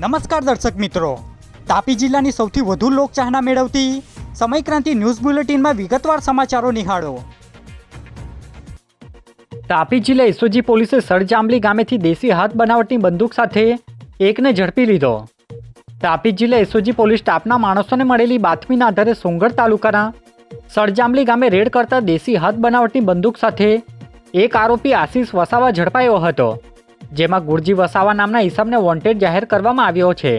નમસ્કાર દર્શક મિત્રો. તાપી જિલ્લાની સૌથી વધુ લોકચાહના મેળવતી સમયક્રાંતિ ન્યૂઝ બુલેટિનમાં વિગતવાર સમાચારો નિહાળો. તાપી જિલ્લા એસઓજી પોલીસે સરજાંબલી ગામેથી દેશી હાથ બનાવટની બંદૂક સાથે એકને ઝડપી લીધો. તાપી જિલ્લા એસઓજી પોલીસ સ્ટાફના માણસોને મળેલી બાતમીના આધારે સોંગઢ તાલુકાના સરજાંબલી ગામે રેડ કરતા દેશી હાથ બનાવટની બંદૂક સાથે એક આરોપી આશીષ વસાવા ઝડપાયો હતો. જેમાં ગુરજી વસાવા નામના ઈસમને વોન્ટેડ જાહેર કરવામાં આવ્યો છે.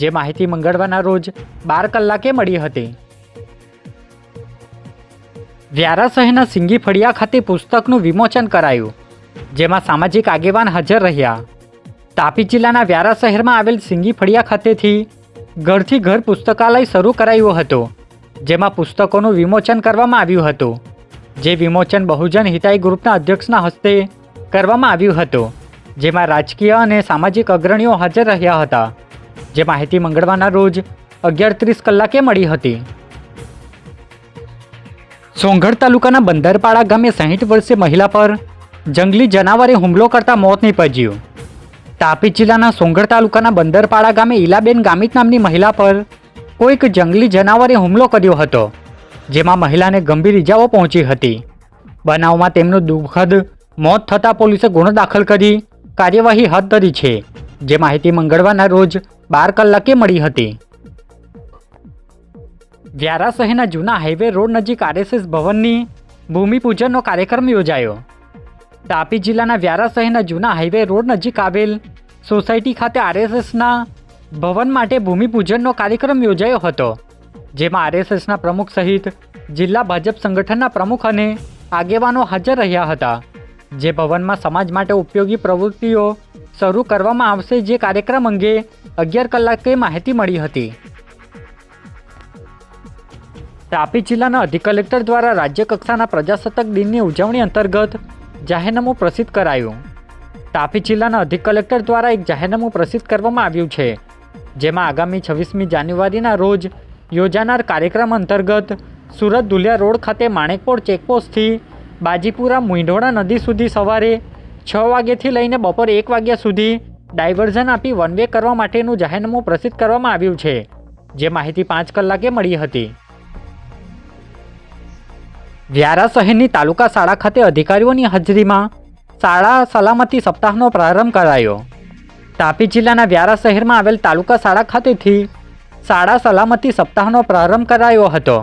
જે માહિતી મંગળવારના રોજ બાર કલાકે મળી હતી. વ્યારા શહેરના સિંગી ફળિયા ખાતે પુસ્તકનું વિમોચન કરાયું, જેમાં સામાજિક આગેવાન હાજર રહ્યા. તાપી જિલ્લાના વ્યારા શહેરમાં આવેલ સિંગી ફળિયા ખાતેથી ઘરથી ઘર પુસ્તકાલય શરૂ કરાયું હતું, જેમાં પુસ્તકોનું વિમોચન કરવામાં આવ્યું હતું, જે વિમોચન બહુજન હિતાઈ ગ્રુપના અધ્યક્ષના હસ્તે કરવામાં આવ્યું હતું. જેમાં રાજકીય અને સામાજિક અગ્રણીઓ હાજર રહ્યા હતા. જે માહિતી મંગળવારના રોજ અગિયાર ત્રીસ કલાકે મળી હતી. સોંગઢ તાલુકાના બંદરપાડા ગામે સાહીઠ વર્ષે મહિલા પર જંગલી જનાવરે હુમલો કરતા મોત નીપજ્યું. તાપી જિલ્લાના સોંગઢ તાલુકાના બંદરપાડા ગામે ઈલાબેન ગામિત નામની મહિલા પર કોઈક જંગલી જનાવરે હુમલો કર્યો હતો, જેમાં મહિલાને ગંભીર ઇજાઓ પહોંચી હતી. બનાવમાં તેમનું દુઃખદ મોત થતાં પોલીસે ગુનો દાખલ કરી કાર્યવાહી હાથ ધરી છે, જે માહિતી મંગળવારના રોજ બાર કલાકે મળી હતી. વ્યારા શહેરના જૂના હાઈવે રોડ નજીક આરએસએસ ભવનની ભૂમિપૂજનનો કાર્યક્રમ યોજાયો. તાપી જિલ્લાના વ્યારા શહેરના જૂના હાઈવે રોડ નજીક આવેલ સોસાયટી ખાતે આરએસએસના ભવન માટે ભૂમિપૂજનનો કાર્યક્રમ યોજાયો હતો, જેમાં આરએસએસના પ્રમુખ સહિત જિલ્લા ભાજપ સંગઠનના પ્રમુખ અને આગેવાનો હાજર રહ્યા હતા. જે ભવનમાં સમાજ માટે ઉપયોગી પ્રવૃત્તિઓ શરૂ કરવામાં આવશે જે કાર્યક્રમ અંગે અગિયાર કલાકે માહિતી મળી હતી. તાપી જિલ્લાના અધિક કલેક્ટર દ્વારા રાજ્ય કક્ષાના પ્રજાસત્તાક દિનની ઉજવણી અંતર્ગત જાહેરનામું પ્રસિદ્ધ કરાયું. તાપી જિલ્લાના અધિક કલેક્ટર દ્વારા એક જાહેરનામું પ્રસિદ્ધ કરવામાં આવ્યું છે, જેમાં આગામી છવ્વીસમી જાન્યુઆરીના રોજ યોજાનાર કાર્યક્રમ અંતર્ગત સુરત દુલિયા રોડ ખાતે માણેકપોળ ચેકપોસ્ટથી બાજીપુરા મુંઢોણા નદી સુધી સવારે છ વાગ્યાથી લઈને બપોર એક વાગ્યા સુધી ડાયવર્ઝન આપી વન વે કરવા માટેનું જાહેરનામું પ્રસિદ્ધ કરવામાં આવ્યું છે, જે માહિતી પાંચ કલાકે મળી હતી. વ્યારા શહેરની તાલુકા શાળા ખાતે અધિકારીઓની હાજરીમાં શાળા સલામતી સપ્તાહનો પ્રારંભ કરાયો. તાપી જિલ્લાના વ્યારા શહેરમાં આવેલ તાલુકા શાળા ખાતેથી શાળા સલામતી સપ્તાહનો પ્રારંભ કરાયો હતો,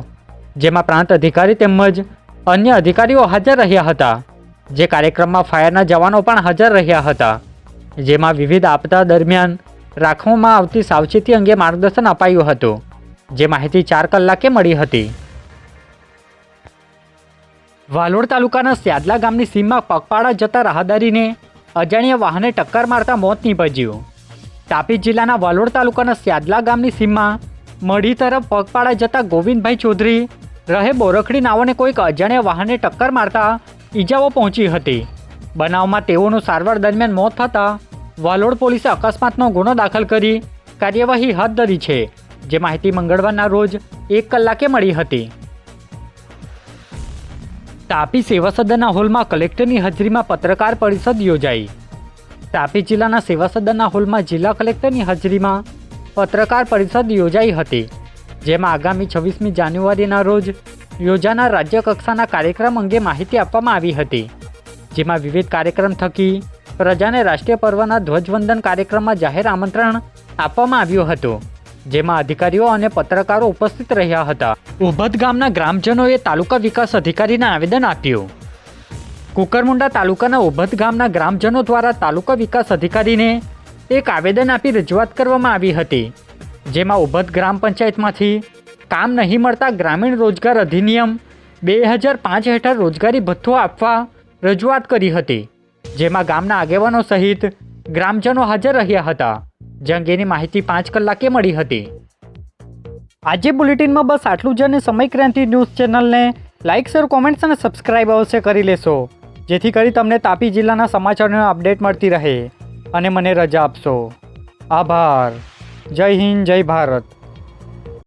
જેમાં પ્રાંત અધિકારી તેમજ અન્ય અધિકારીઓ હાજર રહ્યા હતા, જે કાર્યક્રમમાં ફાયરના જવાનો પણ હાજર રહ્યા હતા, જેમાં વિવિધ આપદા દરમિયાન રાખવામાં આવતી સાવચેતી અંગે માર્ગદર્શન અપાયું હતું, જે માહિતી ચાર કલાકે મળી હતી. વાલોડ તાલુકાના સ્યાદલા ગામની સીમમાં પગપાળા જતા રાહદારીને અજાણ્યા વાહને ટક્કર મારતા મોત નીપજ્યું. તાપી જિલ્લાના વાલોડ તાલુકાના સ્યાદલા ગામની સીમમાં મઢી તરફ પગપાળા જતા ગોવિંદભાઈ ચૌધરી રહે બોરખડી નાવોને કોઈક અજાણ્યા વાહનને ટક્કર મારતા ઈજાઓ પહોંચી હતી. બનાવમાં તેઓનું સારવાર દરમિયાન મોત થતાં વાલોડ પોલીસે અકસ્માતનો ગુનો દાખલ કરી કાર્યવાહી હાથ ધરી છે, જે માહિતી મંગળવારના રોજ એક કલાકે મળી હતી. તાપી સેવા સદનના હોલમાં કલેક્ટરની હાજરીમાં પત્રકાર પરિષદ યોજાઈ. તાપી જિલ્લાના સેવા સદનના હોલમાં જિલ્લા કલેક્ટરની હાજરીમાં પત્રકાર પરિષદ યોજાઈ હતી. જેમાં આગામી છવ્વીસમી જાન્યુઆરીના રોજ યોજાનાર રાજ્ય કક્ષાના કાર્યક્રમ અંગે માહિતી આપવામાં આવી હતી. જેમાં વિવિધ કાર્યક્રમ થકી પ્રજાને રાષ્ટ્રીય પર્વના ધ્વજવંદન કાર્યક્રમમાં જાહેર આમંત્રણ આપવામાં આવ્યું હતું, જેમાં અધિકારીઓ અને પત્રકારો ઉપસ્થિત રહ્યા હતા. ઉભદ ગામના ગ્રામજનોએ તાલુકા વિકાસ અધિકારીને આવેદન આપ્યું. કુકરમુંડા તાલુકાના ઉભદ ગામના ગ્રામજનો દ્વારા તાલુકા વિકાસ અધિકારીને એક આવેદન આપી રજૂઆત કરવામાં આવી હતી. જેમાં ઉભત ગ્રામ પંચાયતમાંથી કામ નહીં મળતા ગ્રામીણ રોજગાર અધિનિયમ બે હજાર પાંચ હેઠળ રોજગારી ભથ્થો આપવા રજૂઆત કરી હતી, જેમાં ગામના આગેવાનો સહિત ગ્રામજનો હાજર રહ્યા હતા. જે અંગેની માહિતી પાંચ કલાકે મળી હતી. આજે બુલેટિનમાં બસ આટલું જ અને સમય ક્રાંતિ ન્યૂઝ ચેનલને લાઇક શેર, કોમેન્ટ્સ અને સબસ્ક્રાઇબ અવશ્ય કરી લેશો, જેથી કરી તમને તાપી જિલ્લાના સમાચારનો અપડેટ મળતી રહે. અને મને રજા આપશો. આભાર. જય હિન્દ જય ભારત.